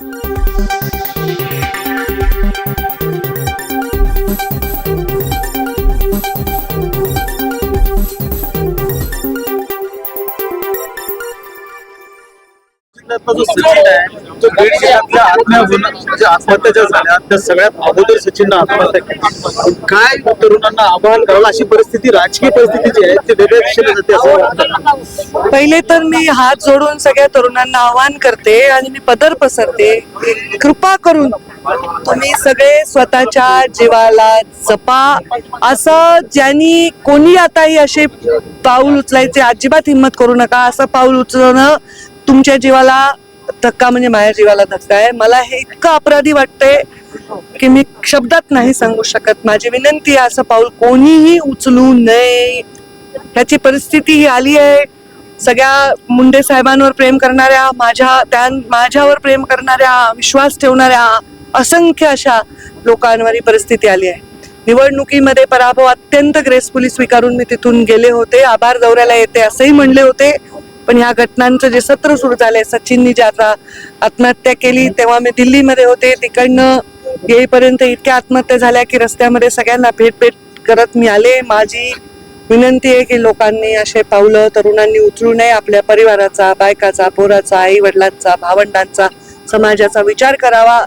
Thank you. जिल्ह्यातला जो सचिन आहे तो बीड जिल्ह्यातल्या आत्महत्या म्हणजे आत्महत्या ज्या झाल्या त्या सगळ्यात अगोदर सचिननं आत्महत्या केली. काय तरुणांना आवाहन करावं अशी परिस्थिती राजकीय परिस्थिती जी आहे ती वेगळ्या दिशेने जाते असं वाटतं. पहिले तर मी हात जोडून सगळ्या तरुणांना आवाहन करते आणि मी पदर पसरते. कृपा करून तुम्ही सगळे स्वतःच्या जीवाला जपा. असं ज्यांनी कोणी आताही असे पाऊल उचलायचे अजिबात हिंमत करू नका. असं पाऊल उचलणं तुमच्या जीवाला धक्का म्हणजे माझ्या जीवाला धक्का आहे. मला हे इतकं अपराधी वाटतंय की मी शब्दात नाही सांगू शकत. माझी विनंती आहे असं पाऊल कोणीही उचलू नये. ह्याची परिस्थिती ही आली आहे. सगळ्या मुंडे साहेबांवर प्रेम करणाऱ्या माझ्या त्या माझ्यावर प्रेम करणाऱ्या विश्वास ठेवणाऱ्या असंख्य अशा लोकांवर ही परिस्थिती आली आहे. निवडणुकीमध्ये पराभव अत्यंत ग्रेसफुली स्वीकारून मी तिथून गेले होते. आभार दौऱ्याला येते असंही म्हणले होते. पण ह्या घटनांचं जे सत्र सुरू झालंय सचिननी जे आता आत्महत्या केली तेव्हा मी दिल्लीमध्ये होते तिकडनं येईपर्यंत इतक्या आत्महत्या झाल्या की रस्त्यामध्ये सगळ्यांना भेट भेट करत मी आले. माझी विनंती आहे की लोकांनी असे पावलं तरुणांनी उचलू नये आपल्या परिवाराचा बायकाचा पोराचा आई वडिलांचा भावंडांचा समाजाचा विचार करावा.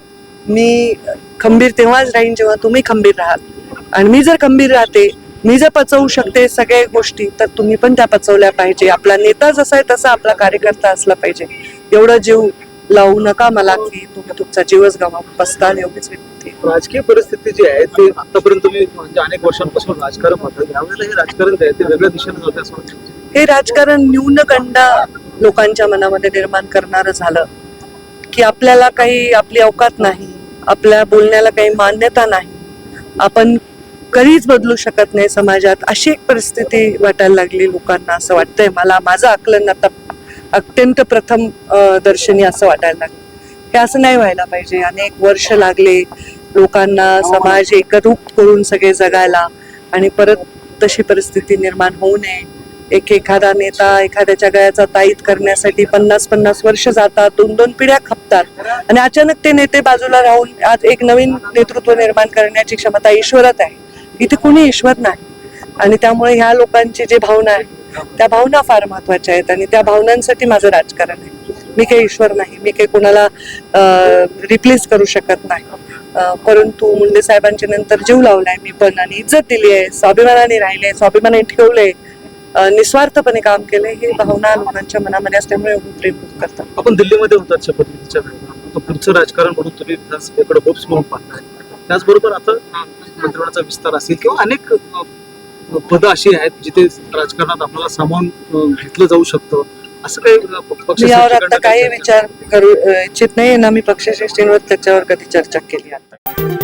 मी खंबीर तेव्हाच राहीन जेव्हा तुम्ही खंबीर राहाल. आणि मी जर खंबीर राहते मी जर पचवू शकते सगळ्या गोष्टी तर तुम्ही पण त्या पचवल्या पाहिजे. आपला नेता जसा आहे तसा आपला कार्यकर्ता असला पाहिजे. एवढं जीव लावू नका मला की तुम्ही तुमचा जीवच गमावून बसताल एवढीच विनंती. राजकीय परिस्थिती जी आहे ते आतापर्यंत तुम्ही म्हणजे अनेक वर्षांपासून राजकारण पाहता. यावेळेला हे राजकारण जे आहे ते वेगळ्या दिशेने जाते असं हे राजकारण न्यूनगंड लोकांच्या मनामध्ये निर्माण करणारं झालं. की आपल्याला काही आपली अवकात नाही आपल्या बोलण्याला काही मान्यता नाही. आपण कधीच बदलू शकत नाही समाजात. अशी एक परिस्थिती वाटायला लागली लोकांना असं वाटतंय मला. माझं आकलन आता अत्यंत प्रथम दर्शनी असं वाटायला लागलं. हे असं नाही व्हायला पाहिजे. अनेक वर्ष लागले लोकांना समाज एकरूप करून सगळे जगायला आणि परत तशी परिस्थिती निर्माण होऊ नये. एक एखादा नेता एखाद्याच्या गळ्याचा ताईत करण्यासाठी पन्नास पन्नास वर्ष जातात. दोन दोन पिढ्या खपतात. आणि अचानक ते नेते बाजूला राहून आज एक नवीन नेतृत्व निर्माण करण्याची क्षमता ईश्वरात आहे. इथे कोणी ईश्वर नाही. आणि त्यामुळे ह्या लोकांची जी भावना आहे त्या भावना फार महत्त्वाच्या आहेत आणि त्या भावनांसाठी माझं राजकारण आहे. मी काही ईश्वर नाही मी काही कोणाला रिप्लेस करू शकत नाही. परंतु मुंडे साहेबांच्या नंतर जीव लावलाय मी पण आणि इज्जत दिली आहे स्वाभिमानाने राहिले स्वाभिमानाने ठेवले निस्वार्थपणे काम केले हे भावना लोकांच्या मनामध्ये असल्यामुळे प्रेम करतात. आपण दिल्लीमध्ये होतात शपथविधीच्या पुढचं राजकारण म्हणून तुम्ही विधानसभेकडे होप्स म्हणून पाहताय. त्याचबरोबर आता मंत्रिमंडळाचा विस्तार असेल किंवा अनेक पदं अशी आहेत जिथे राजकारणात आपल्याला सामावून घेतलं जाऊ शकतं. असं काही यावर आता काही विचार करू इच्छित नाही ना मी पक्षश्रेष्ठींवर त्याच्यावर कधी चर्चा केली आता.